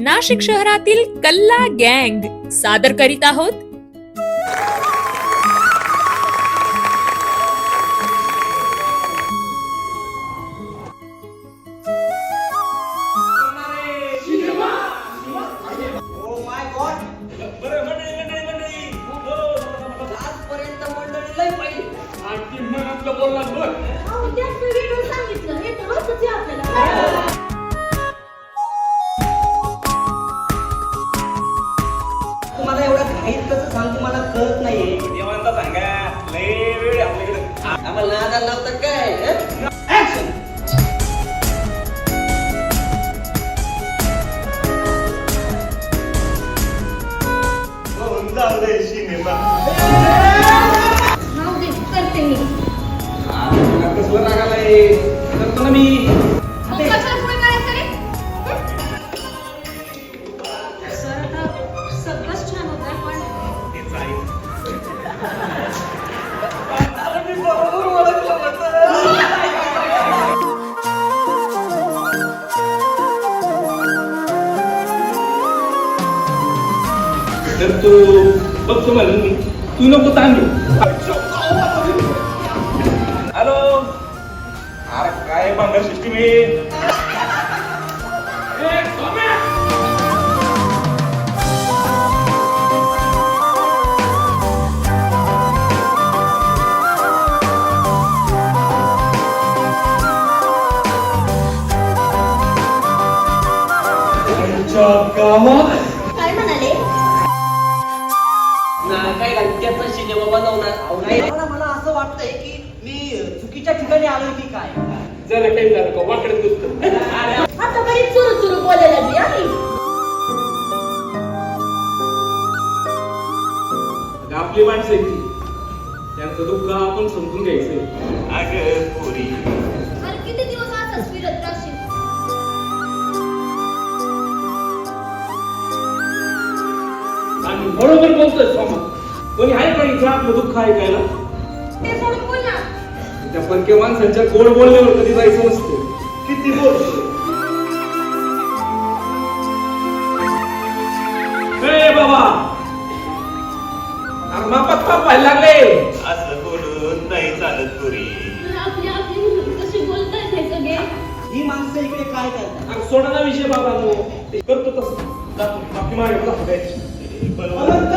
नाशिक शहरातील कल्ला गँग सादर करीत आहोत. ओ आम्हाला नादा लावतात काय? ऍक्शन करते मी. कसलं रागालाय. करतो ना मी. तर तू बघतो मला मी तू नको ताण घेऊ हॅलो अरे काय बंगाल सिस्टीम आहे ए, सौम्या! तुमच्या गावात काय म्हणाले काय गलत्याचा सिनेमा बनवणार अहो, नाही मला मला असं वाटतंय की मी चुकीच्या ठिकाणी आलोय की काय? जरा काही झालं का आता बरी चुरू चुरू बोलायला लागली आम्ही आपली माणसं त्यांचं दुःख आपण समजून घ्यायचं. अग पोरी. बरोबर बोलतोय सोमा कोणी आहे का इथं? आपलं दुःख ऐकायला? ते सोडून बोल ना. त्या परके माणसांच्या गोड बोलण्यावर कधी जायचं नसतं किती ए बाबा! पाप व्हायला लागले. असं बोलून नाही चालत पुरी. आपली आपली मुलं कशी बोलतायत हे सगळे? ही माणसं इकडे काय करतात? सोडा ना विषय बाबा ते करतो तसं. बाकी मागे Pero...